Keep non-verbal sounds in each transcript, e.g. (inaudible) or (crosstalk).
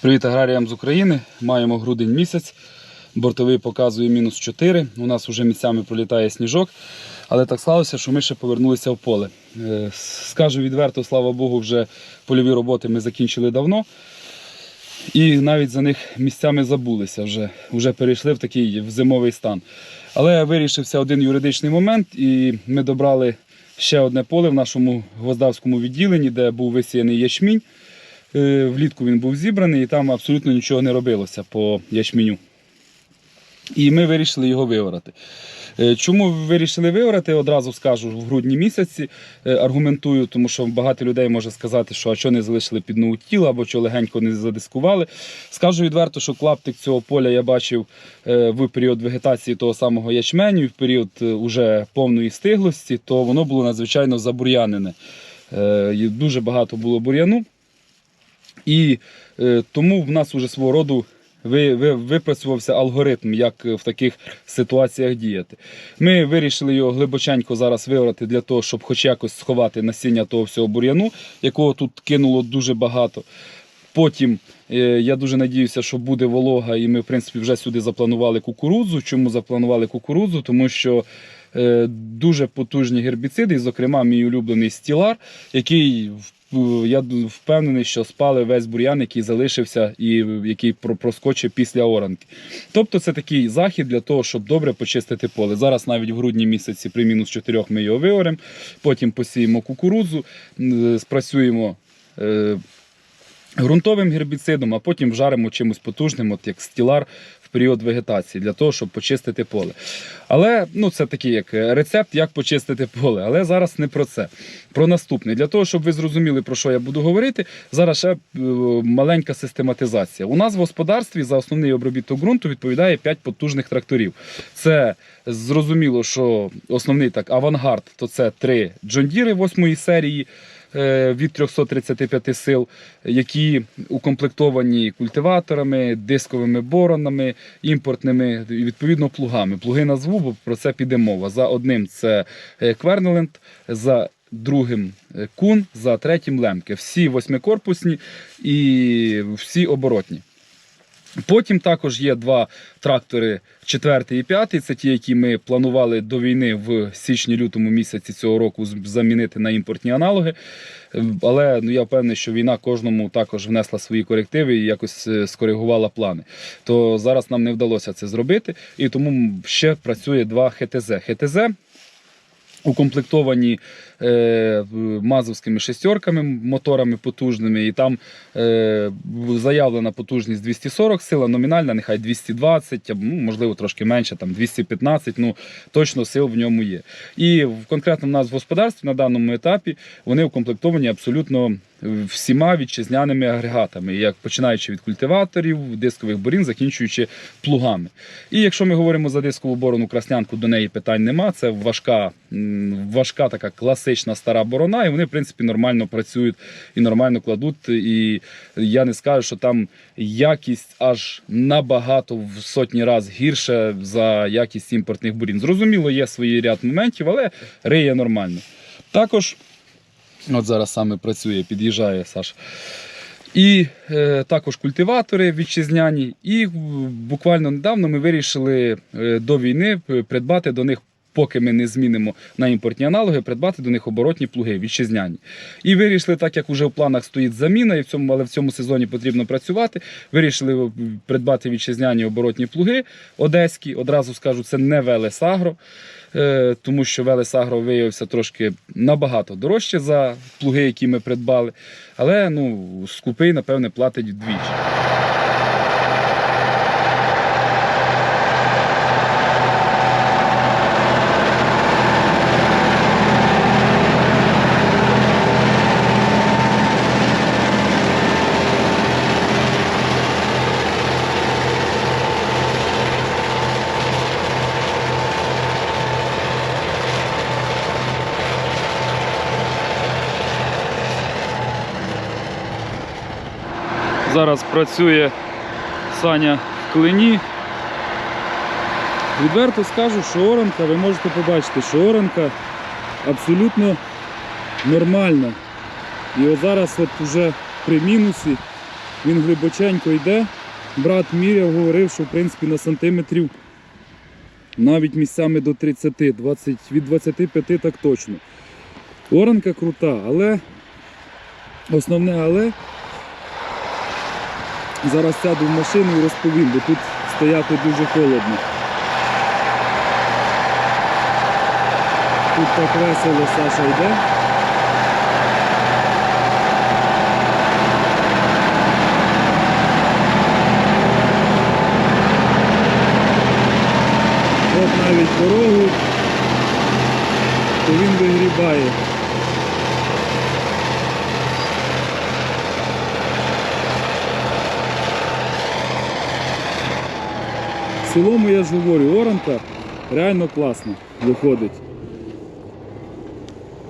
Привіт аграріям з України. Маємо грудень місяць. Бортовий показує мінус 4. У нас вже місцями пролітає сніжок. Але так склалося, що ми ще повернулися в поле. Е, Скажу відверто, слава Богу, вже польові роботи ми закінчили давно. І навіть за них місцями забулися вже, вже перейшли в такий в зимовий стан. Але вирішився один юридичний момент, і ми добрали ще одне поле в нашому гвоздавському відділенні, де був висіяний ячмінь. Е, Влітку він був зібраний і там абсолютно нічого не робилося по ячменю. І ми вирішили його виорати. Е, Чому вирішили виорати, одразу скажу в грудні місяці. Е, Аргументую, тому що багато людей може сказати, що а що не залишили під нову тіло або що легенько не задискували. Скажу відверто, що клаптик цього поля я бачив в період вегетації того самого ячменю, в період уже повної стиглості, то воно було надзвичайно забур'янене. Дуже багато було бур'яну. І е, тому в нас уже свого роду ви, ви, випрацювався алгоритм, як е, в таких ситуаціях діяти. Ми вирішили його глибоченько зараз виорати для того, щоб хоч якось сховати насіння того всього бур'яну, якого тут кинуло дуже багато. Потім е, я дуже надіюся, що буде волога, і ми, в принципі, вже сюди запланували кукурудзу. Чому запланували кукурудзу? Тому що е, дуже потужні гербіциди, і, зокрема, мій улюблений стілар, який в- я впевнений, що спали весь бур'ян, який залишився і який проскочив після оранки. Тобто це такий захід для того, щоб добре почистити поле. Зараз навіть в грудні місяці при мінус 4 ми його виоремо, потім посіємо кукурудзу, спрацюємо. Е, ґрунтовим гербіцидом, а потім вжаримо чимось потужним, от як стілар в період вегетації, для того, щоб почистити поле. Але ну, це такий як рецепт, як почистити поле. Але зараз не про це. Про наступне. Для того, щоб ви зрозуміли, про що я буду говорити, зараз ще е, маленька систематизація. У нас в господарстві за основний обробіток ґрунту відповідає 5 потужних тракторів. Це зрозуміло, що основний так авангард то це три джондіри восьмої серії е, від 335 сил, які укомплектовані культиваторами, дисковими боронами, імпортними і відповідно плугами. Плуги назву, бо про це піде мова. За одним це е, Квернеленд, за другим е, кун, за третім лемки. Всі восьмикорпусні і всі оборотні. Потім також є два трактори, четвертий і п'ятий. Це ті, які ми планували до війни в січні-лютому місяці цього року замінити на імпортні аналоги. Е, Але ну, я впевнений, що війна кожному також внесла свої корективи і якось е, скоригувала плани. То зараз нам не вдалося це зробити, і тому ще працює два ХТЗ. ХТЗ укомплектовані е, мазовськими шестерками, моторами потужними, і там е, заявлена потужність 240 сил, а номінальна нехай 220, або, ну, можливо трошки менше, там 215, ну точно сил в ньому є. І в конкретно в нас в господарстві на даному етапі вони укомплектовані абсолютно всіма вітчизняними агрегатами, як починаючи від культиваторів, дискових борін, закінчуючи плугами. І якщо ми говоримо за дискову борону краснянку, до неї питань нема. Це важка, важка така класична стара борона, і вони, в принципі, нормально працюють і нормально кладуть. І я не скажу, що там якість аж набагато в сотні разів гірше за якість імпортних борін. Зрозуміло, є свій ряд моментів, але риє нормально. Також От зараз саме працює, під'їжджає Саш. І е, також культиватори вітчизняні. І е, буквально недавно ми вирішили е, до війни придбати до них, поки ми не змінимо на імпортні аналоги, придбати до них оборотні плуги вітчизняні. І вирішили, так як вже в планах стоїть заміна, і в цьому, але в цьому сезоні потрібно працювати. Вирішили е, придбати вітчизняні оборотні плуги одеські. Одразу скажу, це не Велесагро. Е, тому що Велес Агро виявився трошки набагато дорожче за плуги, які ми придбали. Але ну, скупий, напевне, платить вдвічі. Зараз працює Саня в клині. Відверто скажу, що оранка, ви можете побачити, що оранка абсолютно нормальна. І от зараз от вже при мінусі Він глибоченько йде. Брат міряв, говорив, що в принципі на сантиметрів навіть місцями до 30, 20, від 25 так точно. Оранка крута, але основне але зараз сяду в машину і розповім, бо тут стояти дуже холодно. Тут так весело Саша йде. От навіть дорогу, то він вигрібає. Цілому я ж говорю, оранка реально класно виходить.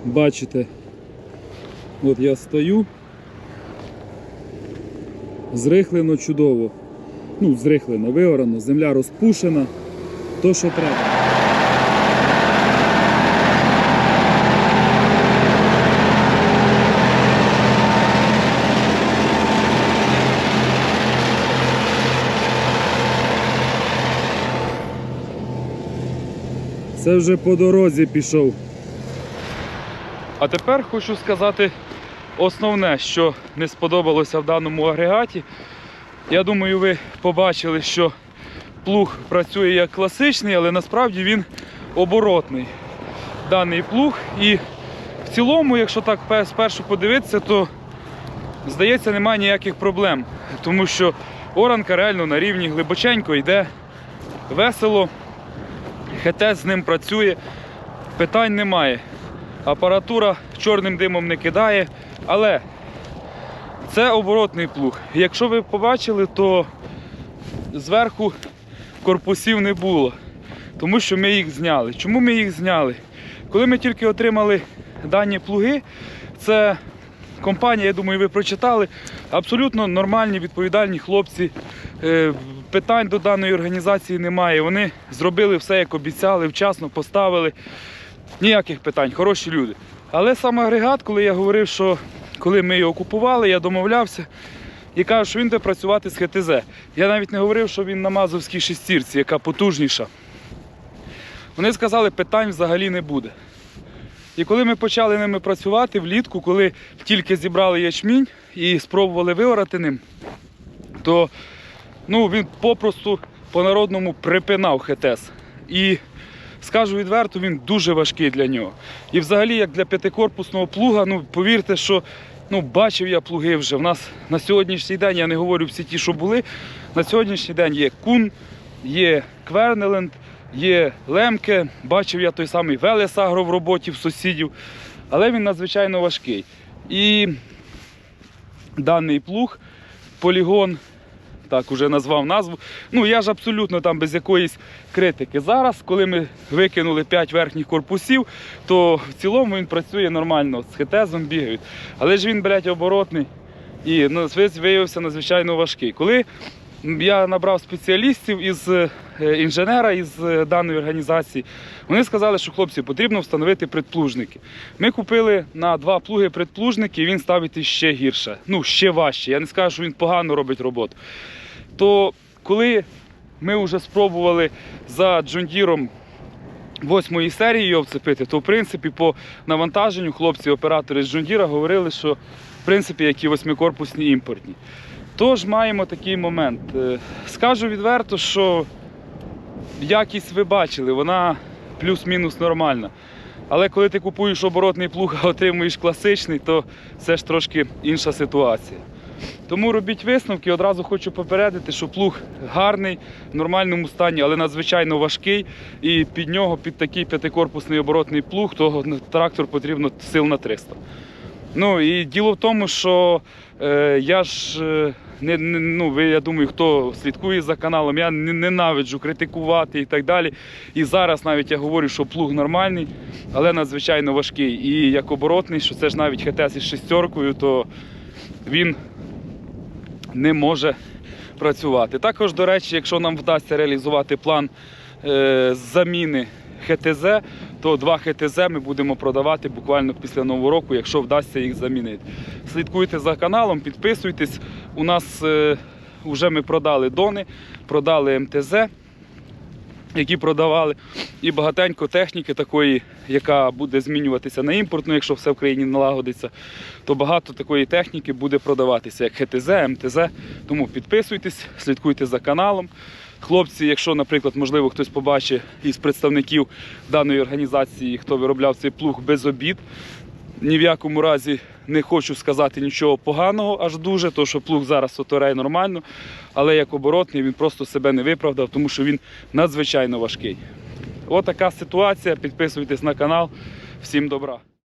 Бачите, от я стою. Зрихлено чудово. Ну, зрихлено, виорано, земля розпушена. То, що треба. Це вже по дорозі пішов. А тепер хочу сказати основне, що не сподобалося в даному агрегаті. Я думаю, ви побачили, що плуг працює як класичний, але насправді він оборотний. Даний плуг. І в цілому, якщо так спершу подивитися, то здається, немає ніяких проблем. Тому що оранка реально на рівні глибоченько йде весело. ХТ з ним працює, питань немає. Апаратура чорним димом не кидає, але це оборотний плуг. Якщо ви побачили, то зверху корпусів не було, тому що ми їх зняли. Чому ми їх зняли? Коли ми тільки отримали дані плуги, це компанія, я думаю, ви прочитали, абсолютно нормальні, відповідальні хлопці. Е, Питань до даної організації немає. Вони зробили все, як обіцяли, вчасно поставили. Ніяких питань, хороші люди. Але сам агрегат, коли я говорив, що коли ми його купували, я домовлявся і кажу, що він буде працювати з ХТЗ. Я навіть не говорив, що він на Мазовській шестірці, яка потужніша. Вони сказали, питань взагалі не буде. І коли ми почали ними працювати влітку, коли тільки зібрали ячмінь і спробували виорати ним, то ну, він попросту по-народному припинав ХТС. І скажу відверто, він дуже важкий для нього. І взагалі, як для п'ятикорпусного плуга, ну повірте, що ну, бачив я плуги вже. В нас на сьогоднішній день, я не говорю всі ті, що були. На сьогоднішній день є кун, є Квернеленд, є Лемке. Бачив я той самий Велес Агро в роботі в сусідів, але він надзвичайно важкий. І даний плуг, полігон, так уже назвав назву. Ну я ж абсолютно там без якоїсь критики. Зараз, коли ми викинули 5 верхніх корпусів, то в цілому він працює нормально, з хитезом бігають. Але ж він, блядь, оборотний і ну, виявився надзвичайно важкий. Коли я набрав спеціалістів із е, інженера із е, даної організації. Вони сказали, що хлопці потрібно встановити предплужники. Ми купили на два плуги предплужники, і він ставить ще гірше, ну ще важче. Я не скажу, що він погано робить роботу. То коли ми вже спробували за джондіром восьмої серії його вцепити, то в принципі по навантаженню хлопці, оператори з джондіра говорили, що в принципі які восьмикорпусні імпортні. Тож маємо такий момент. Е, Скажу відверто, що якість ви бачили, вона плюс-мінус нормальна. Але коли ти купуєш оборотний плуг, (laughs) а отримуєш класичний, то це ж трошки інша ситуація. Тому робіть висновки. Одразу хочу попередити, що плуг гарний, в нормальному стані, але надзвичайно важкий. І під нього, під такий п'ятикорпусний оборотний плуг, то трактор потрібно сил на 300. Ну і діло в тому, що е, я ж е, не, не ну, ви, я думаю, хто слідкує за каналом, я ненавиджу критикувати і так далі. І зараз навіть я говорю, що плуг нормальний, але надзвичайно важкий. І як оборотний, що це ж навіть ХТС із шестеркою, то він не може працювати. Також, до речі, якщо нам вдасться реалізувати план е, заміни ХТЗ, то два ХТЗ ми будемо продавати буквально після нового року, якщо вдасться їх замінити. Слідкуйте за каналом, підписуйтесь. У нас е, вже ми продали дони, продали МТЗ, які продавали, і багатенько техніки такої, яка буде змінюватися на імпортну, якщо все в країні налагодиться, то багато такої техніки буде продаватися, як ХТЗ, МТЗ. Тому підписуйтесь, слідкуйте за каналом. Хлопці, якщо, наприклад, можливо, хтось побачить із представників даної організації, хто виробляв цей плуг без обід, ні в якому разі не хочу сказати нічого поганого, аж дуже, тому що плуг зараз оторей нормально, але як оборотний він просто себе не виправдав, тому що він надзвичайно важкий. Отака ситуація. Підписуйтесь на канал. Всім добра.